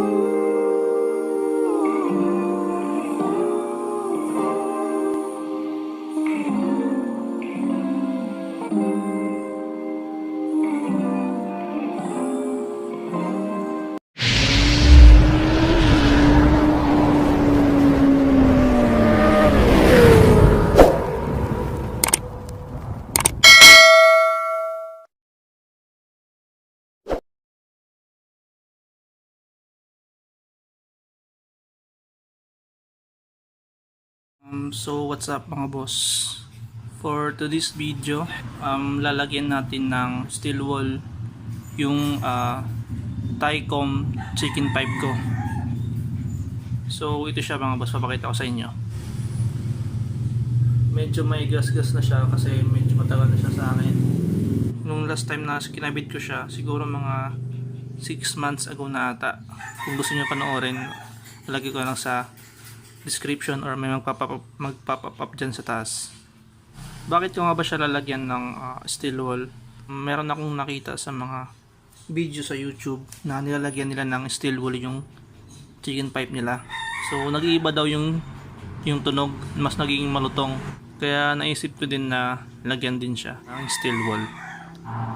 you. Um, so what's up mga boss? For today's video, um, lalagyan natin ng steel wool yung uh, Tycom chicken pipe ko. So ito siya mga boss, papakita ko sa inyo. Medyo may gas-gas na siya kasi medyo matagal na siya sa akin. Nung last time na kinabit ko siya, siguro mga 6 months ago na ata. Kung gusto niyo panoorin, lagi ko lang sa description or may magpapap magpapap up dyan sa taas. Bakit ko nga ba siya lalagyan ng ah, steel wall? Meron akong nakita sa mga video sa YouTube na nilalagyan nila ng steel wool yung chicken pipe nila. So nag-iiba daw yung yung tunog, mas nagiging malutong. Kaya naisip ko din na lagyan din siya ng steel wool.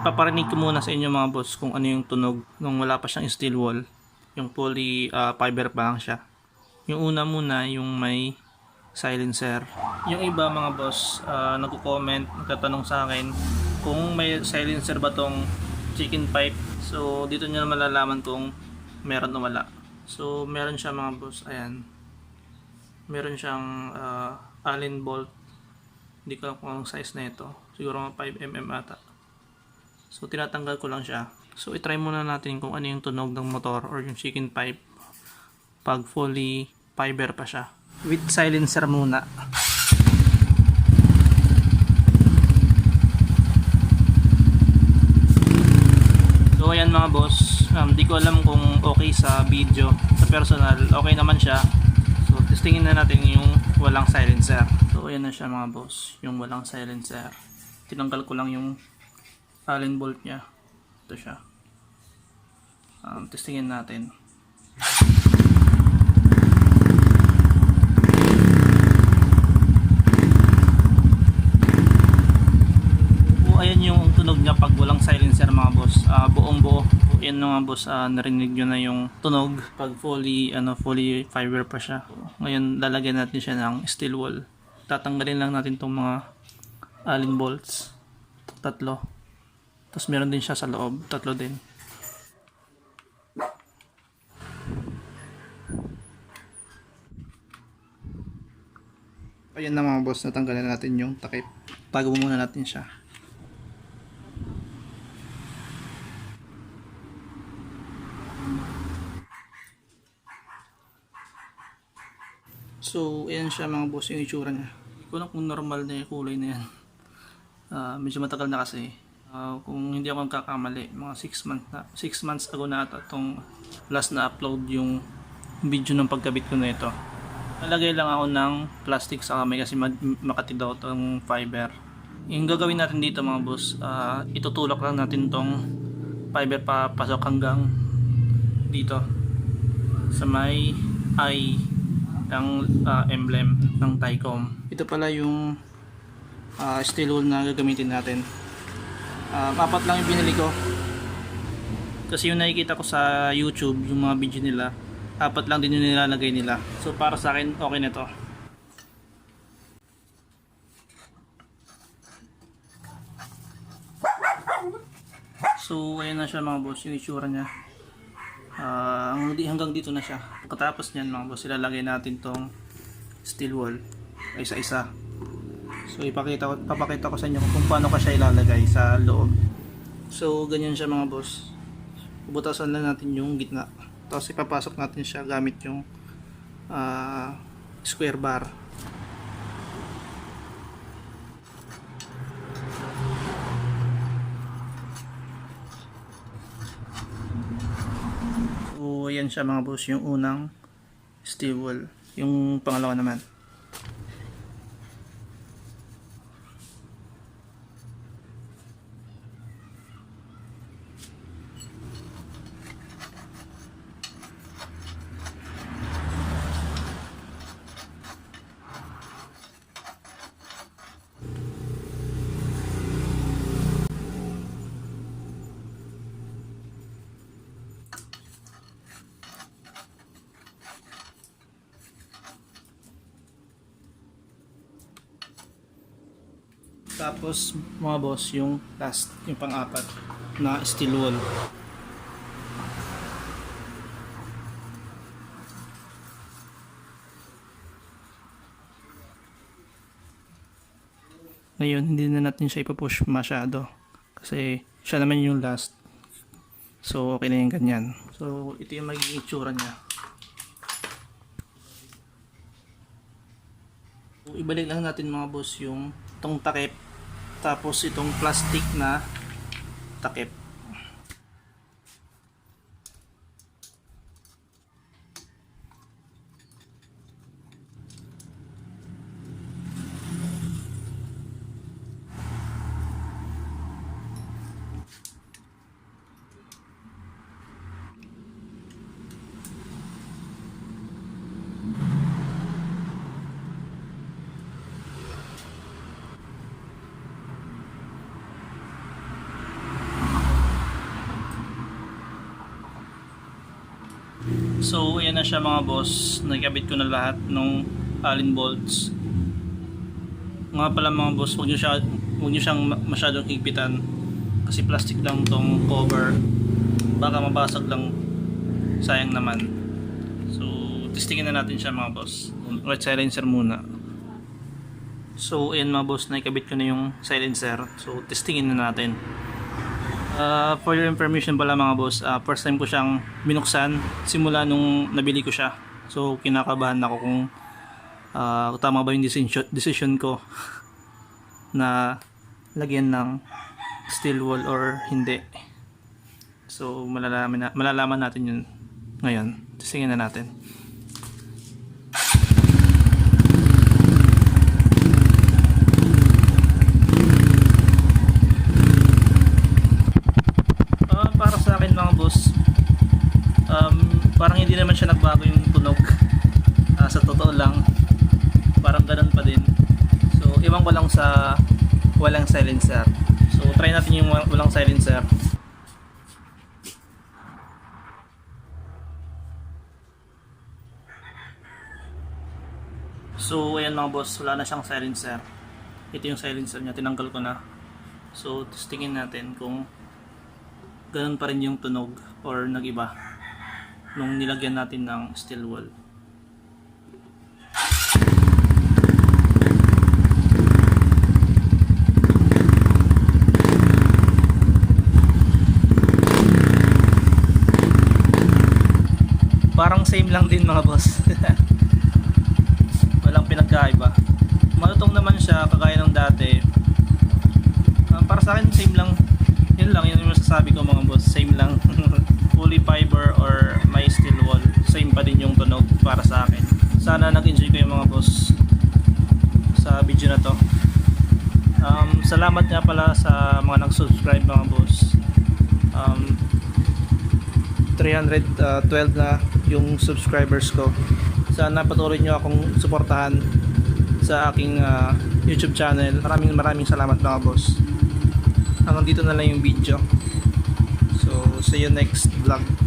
Paparinig ko muna sa inyo mga boss kung ano yung tunog nung wala pa siyang steel wool. Yung poly ah, fiber pa lang siya. Yung una muna, yung may silencer. Yung iba mga boss, uh, nagko-comment, nagtatanong sa akin kung may silencer ba tong chicken pipe. So, dito nyo malalaman kung meron o wala. So, meron siya mga boss. Ayan. Meron siyang uh, Allen bolt. Hindi ko alam kung anong size na ito. Siguro mga 5mm ata. So, tinatanggal ko lang siya. So, itry muna natin kung ano yung tunog ng motor or yung chicken pipe pag fully fiber pa siya. With silencer muna. So ayan mga boss, um, di ko alam kung okay sa video, sa personal, okay naman siya. So testingin na natin yung walang silencer. So ayan na siya mga boss, yung walang silencer. Tinanggal ko lang yung allen bolt niya. Ito siya. Um, testingin natin. So, ayan yung tunog niya pag walang silencer mga boss. Ah, buong buo. Yan mga boss, ah, narinig nyo na yung tunog pag fully, ano, fully fiber pa siya. Ngayon, lalagyan natin siya ng steel wool. Tatanggalin lang natin tong mga allen bolts. Tatlo. Tapos meron din siya sa loob. Tatlo din. Ayan na mga boss, natanggalan natin yung takip. Tago muna natin siya. So, ayan siya mga boss yung itsura niya. Hindi ko lang kung normal na yung kulay na yan. Ah, medyo matagal na kasi. Ah, kung hindi ako magkakamali, mga 6 months na 6 months ago na ata itong last na upload yung video ng pagkabit ko na ito. Nalagay lang ako ng plastic sa kamay kasi makatid daw itong fiber. Yung gagawin natin dito mga boss, ah, itutulak lang natin tong fiber pa pasok hanggang dito sa may eye ng ah, emblem ng Tycom. Ito pala yung ah, steel wool na gagamitin natin. Um, apat lang yung binili ko. Kasi yung nakikita ko sa YouTube, yung mga video nila, apat lang din yung nilalagay nila. So para sa akin, okay na to. So ayan na siya mga boss, yung itsura niya. Ah, hanggang di- hanggang dito na siya. Pagkatapos niyan mga boss, ilalagay natin tong steel wall isa-isa. So ipakita ko papakita ko sa inyo kung paano ka siya ilalagay sa loob. So ganyan siya mga boss. Bubutasan lang natin yung gitna. Tapos ipapasok natin siya gamit yung ah, square bar. So yan siya mga boss yung unang steel wool. Yung pangalawa naman. Tapos mga boss, yung last, yung pang-apat na steel wall. Ngayon, hindi na natin siya ipapush masyado. Kasi siya naman yung last. So, okay na yung ganyan. So, ito yung magiging itsura niya. So, ibalik lang natin mga boss yung itong takip. Tapos itong plastic na takip. So, ayan na siya mga boss. Nagkabit ko na lahat ng allen bolts. Nga pala mga boss, huwag nyo, siya, huwag nyo siyang ma- masyadong higpitan. Kasi plastic lang tong cover. Baka mabasag lang. Sayang naman. So, testingin na natin siya mga boss. Right silencer muna. So, ayan mga boss, nakikabit ko na yung silencer. So, testingin na natin. Uh, for your information pala mga boss, uh, first time ko siyang binuksan simula nung nabili ko siya. So kinakabahan ako kung uh, tama ba yung decision, ko na lagyan ng steel wall or hindi. So malalaman, na, malalaman natin yun ngayon. Testingin na natin. Ah, para sa akin mga boss, um, parang hindi naman siya nagbago yung tunog. Ah, sa totoo lang, parang ganun pa din. So, iwan ko lang sa walang silencer. So, try natin yung wa- walang silencer. So, ayan mga boss, wala na siyang silencer. Ito yung silencer niya, tinanggal ko na. So, testingin natin kung ganun pa rin yung tunog or nag-iba nung nilagyan natin ng steel wool. Parang same lang din mga boss. Walang pinagkaiba. Malutong naman siya kagaya ng dati. Ah, para sa akin same lang yun lang yun yung masasabi ko mga boss same lang fully fiber or may steel wall. Same pa din yung tunog para sa akin. Sana nag enjoy kayo mga boss sa video na to. Um, salamat nga pala sa mga nag subscribe mga boss. Um, 312 na yung subscribers ko. Sana patuloy nyo akong suportahan sa aking ah, youtube channel. Maraming maraming salamat mga boss. Hanggang dito na lang yung video. So see you next vlog